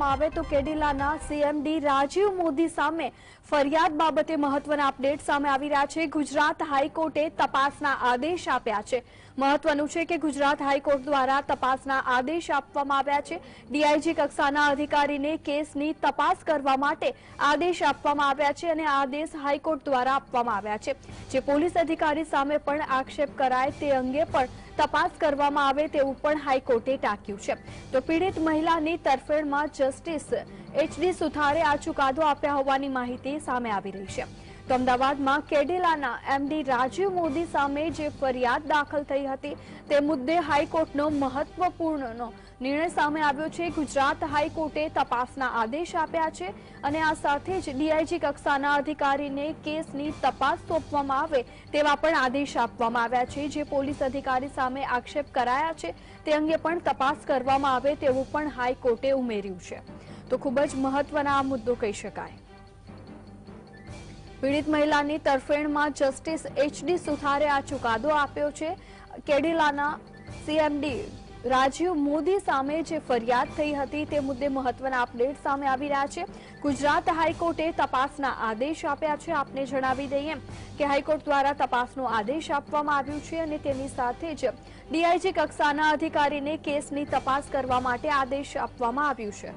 કરવામાં આવે તો કેડિલાના સીએમડી રાજીવ મોદી સામે ફરિયાદ બાબતે મહત્વના અપડેટ સામે આવી રહ્યા છે. ગુજરાત હાઈકોર્ટે તપાસના આદેશ આપ્યા છે. મહત્વનું છે કે ગુજરાત હાઈકોર્ટ દ્વારા તપાસના આદેશ આપવામાં આવ્યા છે. ડીઆઈજી કક્ષાના અધિકારીને કેસની તપાસ કરવા માટે આદેશ આપવામાં આવ્યા છે અને આદેશ હાઈકોર્ટ દ્વારા આપવામાં આવ્યા છે. જે પોલીસ અધિકારી સામે પણ આક્ષેપ કરાય તે અંગે પણ તપાસ કરવામાં આવે તેવું પણ હાઈકોર્ટે ટાંક્યું છે. તો પીડિત મહિલાની તરફેણમાં જસ્ટિસ એચડી સુથારે આ ચુકાદો આપ્યા હોવાની માહિતી સામે આવી રહી છે. તો અમદાવાદમાં કેડિલાના એમડી રાજીવ મોદી સામે જે ફરિયાદ દાખલ થઈ હતી, તે મુદ્દે હાઈકોર્ટનો મહત્વપૂર્ણનો નિર્ણય સામે આવ્યો છે. ગુજરાત હાઈકોર્ટે તપાસના આદેશ આપ્યા છે અને આ સાથે જ ડીઆઈજી કક્ષાના અધિકારીને કેસની તપાસ સોંપવામાં આવે તેવા પણ આદેશ આપવામાં આવ્યા છે. જે પોલીસ અધિકારી સામે આક્ષેપ કરાયા છે, તે અંગે પણ તપાસ કરવામાં આવે તેવું પણ હાઈકોર્ટે ઉમેર્યું છે. તો ખૂબ જ મહત્વના આ મુદ્દો કહી શકાય. પીડિત મહિલાની તરફેણમાં જસ્ટિસ એચડી સુથારે આ ચુકાદો આપ્યો છે. કેડિલાના સીએમડી રાજીવ મોદી સામે જે ફરિયાદ થઈ હતી તે મુદ્દે મહત્વના અપડેટ સામે આવી રહ્યા છે. ગુજરાત હાઈકોર્ટે તપાસના આદેશ આપ્યા છે. આપને જણાવી દઈએ કે હાઈકોર્ટ દ્વારા તપાસનો આદેશ આપવામાં આવ્યો છે અને તેની સાથે જ ડીઆઈજી કક્ષાના અધિકારીને કેસની તપાસ કરવા માટે આદેશ આપવામાં આવ્યું છે.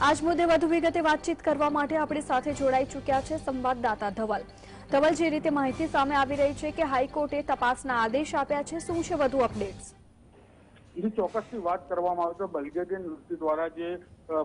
આજ મુદ્દે વધુ વિગતે વાતચીત કરવા માટે આપણી સાથે જોડાઈ ચૂક્યા છે સંવાદદાતા ધવલ. ધવલ, જે રીતે માહિતી સામે આવી રહી છે કે હાઈકોર્ટે તપાસના આદેશ આપ્યા છે, શું છે વધુ અપડેટ્સ? એની ચોક્કસથી વાત કરવામાં આવે તો બલગેરિયન નૃત્ય દ્વારા જે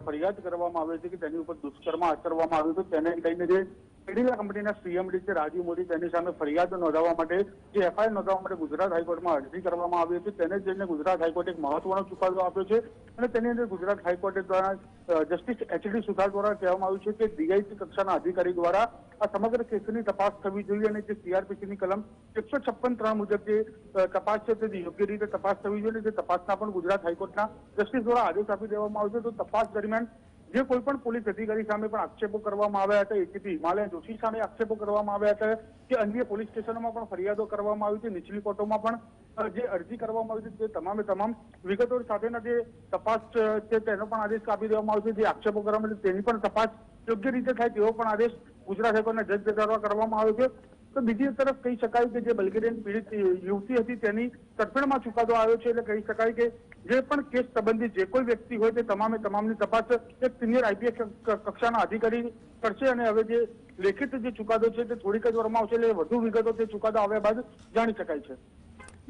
ફરિયાદ કરવામાં આવે છે કે તેની ઉપર દુષ્કર્મ આચરવામાં આવ્યું હતું, તેને લઈને જે કેડિલા કંપનીના સીએમડી છે રાજીવ મોદી તેની સામે ફરિયાદ નોંધાવવા માટે જે એફઆઈઆર નોંધાવવા માટે ગુજરાત હાઈકોર્ટમાં અરજી કરવામાં આવી હતી. તેને જઈને ગુજરાત હાઈકોર્ટે એક મહત્વનો ચુકાદો આપ્યો છે અને તેની અંદર ગુજરાત હાઈકોર્ટે દ્વારા જસ્ટિસ એચડી સુથાર દ્વારા કહેવામાં આવ્યું છે કે ડીઆઈસી કક્ષાના અધિકારી દ્વારા આ સમગ્ર કેસની તપાસ થવી જોઈએ અને જે સીઆરપીસીની કલમ એકસો છપ્પન ત્રણ મુજબ જે તપાસ છે તે યોગ્ય રીતે તપાસ થવી જોઈએ અને જે તપાસના પણ ગુજરાત હાઈકોર્ટના જસ્ટિસ દ્વારા આદેશ આપી દેવામાં આવ્યો છે તો તપાસ દરમિયાન જે કોઈ પણ પોલીસ અધિકારી સામે પણ આક્ષેપો કરવામાં આવ્યા હતા એસીપી હિમાલય જોશી સામે આક્ષેપો કરવામાં આવ્યા હતા કે અન્ય પોલીસ સ્ટેશનોમાં પણ ફરિયાદો કરવામાં આવી છે, નીચલી કોર્ટોમાં પણ જે અરજી કરવામાં આવી છે તે તમામે તમામ વિગતો સાથેના જે તપાસ છે તેનો પણ આદેશ આપી દેવામાં આવ્યો છે, જે આક્ષેપો કરવામાં તેની પણ તપાસ યોગ્ય રીતે થાય તેવો પણ આદેશ ગુજરાત હાઈકોર્ટના જજ દ્વારા કરવામાં આવ્યો છે. તો બીજી તરફ કહી શકાય કે જે બલ્ગેરિયન પીડિત યુવતી હતી તેની તરફેણમાં ચુકાદો આવ્યો છે એટલે કહી શકાય કે જે પણ કેસ સંબંધિત જે કોઈ વ્યક્તિ હોય તે તમામે તમામની તપાસ એક સિનિયર આઈપીએસ કક્ષાના અધિકારી કરશે અને હવે જે લેખિત જે ચુકાદો છે તે થોડીક જ વારમાં આવશે એટલે વધુ વિગતો તે ચુકાદો આવ્યા બાદ જાણી શકાય છે.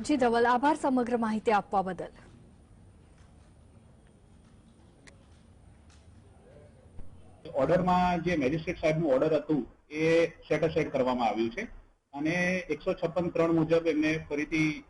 જી ધવલ આભાર સમગ્ર માહિતી આપવા બદલ. ઓર્ડરમાં જે મેજિસ્ટ્રેટ સાહેબનું ઓર્ડર હતું એ સેટ અસાઇડ કરવામાં આવ્યું છે. અને એકસો છપ્પન ત્રણ મુજબ એમને ફરીથી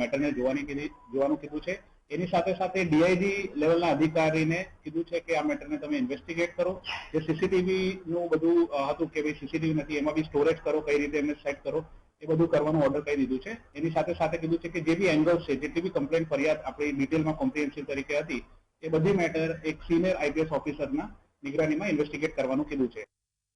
મેટરને જોવાની જોવાનું કીધું છે. એની સાથે સાથે ડીઆઈજી લેવલના અધિકારીને કીધું છે કે આ મેટરને તમે ઇન્વેસ્ટિગેટ કરો. જે સીસીટીવી નું બધું હતું કે ભાઈ સીસીટીવી નથી, એમાં બી સ્ટોરેજ કરો, કઈ રીતે એમને સેટ કરો, એ બધું કરવાનું ઓર્ડર કહી દીધું છે. એની સાથે સાથે કીધું છે કે જે બી એંગલ્સ છે, જેટલી બી કમ્પ્લેન ફરિયાદ આપણી ડિટેલમાં કોમ્પ્રિહેન્સિવ તરીકે હતી, એ બધી મેટર એક સિનિયર આઈપીએસ ઓફિસરના નિગરાનીમાં ઇન્વેસ્ટિગેટ કરવાનું કીધું છે.